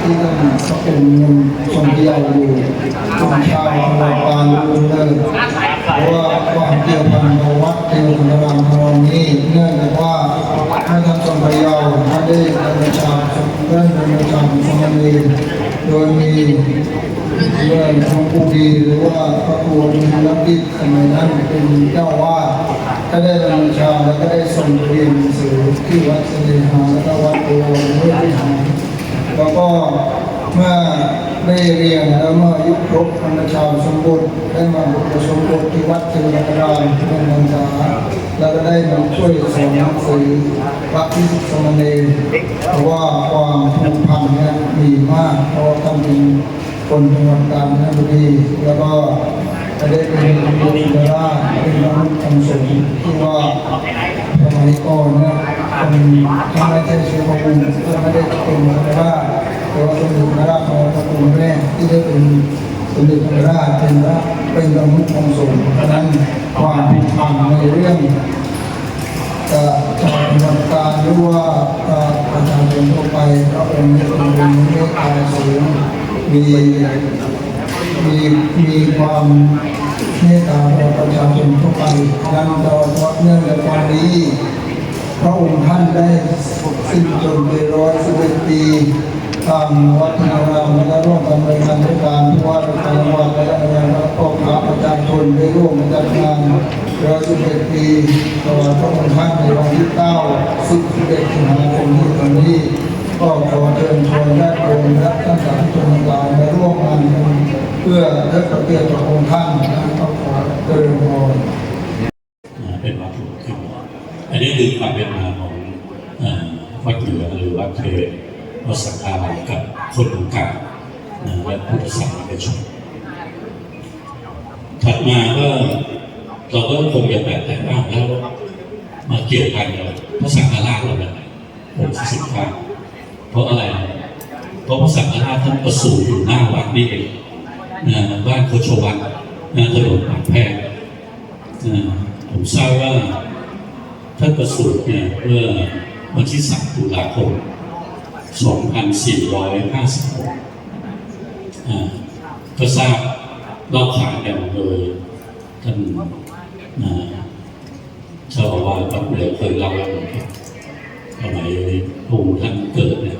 ที่ต้องก็เป็นหนึ่งเดียว่คนชาวตลอดการรู้เลยเพราะว่าความเกี่ยวพันกับวัดเกี่ยวพันกับตรงนี้เนื่องจากว่าท่านทำสมพยาวท่นได้บรรชาได้บรชาสมณีโดยมีเรื่องของผู้ดีหรือว่าพระครูมีรับผิดสมัยนั้นเป็นเจ้าว่า ก็ได้บรรชาแล้วก็ได้ส่งเรียนหนังสือที่วัดเสด็จหาแล้วก็วัดโพธิ์ที่หาแล้วก็เมื่อได้เรียนแล้วเมื่อยุครบบรรชาสมบูรณ์ได้มาบุกสมบูรณ์ที่วัดเทวรารามที่เป็นพรรษาแล้วก็ได้มาช่วยสอนหนังสือพระพิสุสมณีเพราะว่าความผูกพันเนี่ยมีมากเพราะว่าท่านเป็นคนจังหวัดกาญจนบุรีแล้วก็ จะได้เป็นบุรีราเป็นมนุษย์ทำสงที่ว่าสมัยก่อนเนี่ยคนทำไม่ใช่เชื้อพระวงศ์ก็ไม่ได้เป็นพระราแต่ว่าสมเด็จพระราชของพระคุณแม่ที่ได้เป็นสมเด็จพระราชเป็นพระเป็นมนุษย์ทำสงฆ์เพราะฉะนั้นความผิดพันในเรื่องจะจะดำเนินการหรือว่าประชาชนทั่วไปก็เป็นเรื่องเป็นเมตตาสูงมีมีมีความ เมตตาต่อประชาชนทั่วไปดังต่อเพราะเนื่องในวันนี้ พระองค์ท่านได้สิ้นจนไปร้อยสิบเอ็ดปีทางวัฒนารามและร่วมกันบริหารราชการที่ว่าราชการวัดและงานพบปะประชาชนได้ร่วมจัดงานร้อยสิบเอ็ดปีต่อพระองค์ท่านในวันที่เก้าสิบเอ็ดสิงหาคมที่ตอนนี้ก็ขอเชิญชวนญาติโยมและท่านสาธุชนทั้งหลายมาร่วมงานกัน เพื่อเทิดพระเกียรติพระองค์ท่านและก็ขอเจริญพรนเป็นวัตถุขึ้นอันนี้คือความเป็นมาของวัดเหนือหรือวัดเทวัดสังฆารามกับคนวงการและพุทธศาสนิกชนถัดมาก็เราก็คงจะแปลกแต่ว่าแล้วมาเกี่ยวกันกับพระสังฆราชเราเนี่ยผมสิบครั้งเพราะอะไร เพราะพระสังฆราชท่านประสูติอยู่หน้าวัดนี่เอง บ้านโคชวัตนะถนนปากแพรผมทราบว่าท่านประสูติเนี่ยเมื่อวันที่ 3 ตุลาคม 2456 ก็ทราบเล่าขานกันโดยท่านเจ้าอาวาสวัดเหนือเคยเล่าให้ผมฟังสมัยพระองค์ท่านเกิดเนี่ย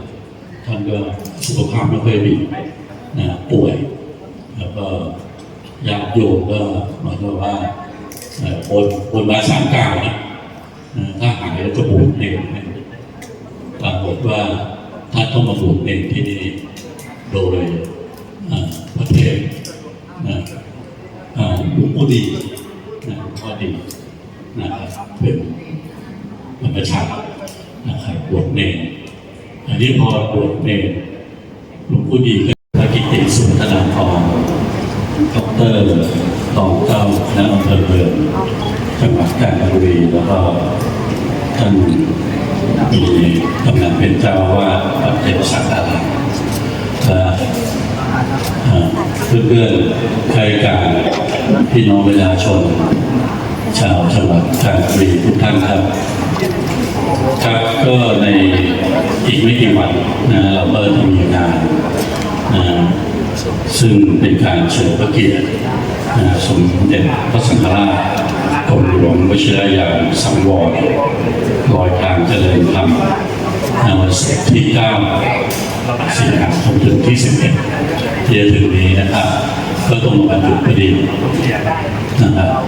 ท่านก็สุขภาพไม่ค่อยดีนะป่วย ก็ญาติโยมก็เหมือนกับว่าเอ่อนบนบาสามเกล่านะถ้าหายแล้วจะบวชเองนะปรากฏว่าท่านต้องมาบวชเองที่นี่โดยพระเทพหลวงปู่ดีนะหลวงพ่อดีนะครับเป็นบรรพชานะครับบวชเนรอันนี้พอบวชเนรหลวงปู่ดีก็พระกิตติสุนทรภร ดอกเตอรตองเจ้าณอำเภอเมืองจังหวัดกาญจนบุรีแล้วก็ท่านมีตำแหน่งเป็นเจ้าว่าดเทพสังฆารามและเอ่อเพื่อนๆใครการพี่น้องประชาชน ชาวจังหวัดกาญจนบุรีทุกท่านครับครับก็ในอีกไม่กี่วันนะเราก็จะมีงาน ซึ่งเป็นการเฉลิมพระเกียรติสมเด็จพระสังฆราชกรมหลวงวชิรยานสังวรลอยทางเจริญธรรมวันศุกร์ที่ 9 สิงหาคมถึงที่ 11ที่จะถึงนี้นะครับ ก็ตรงกับวันหยุดพอดีนะครับ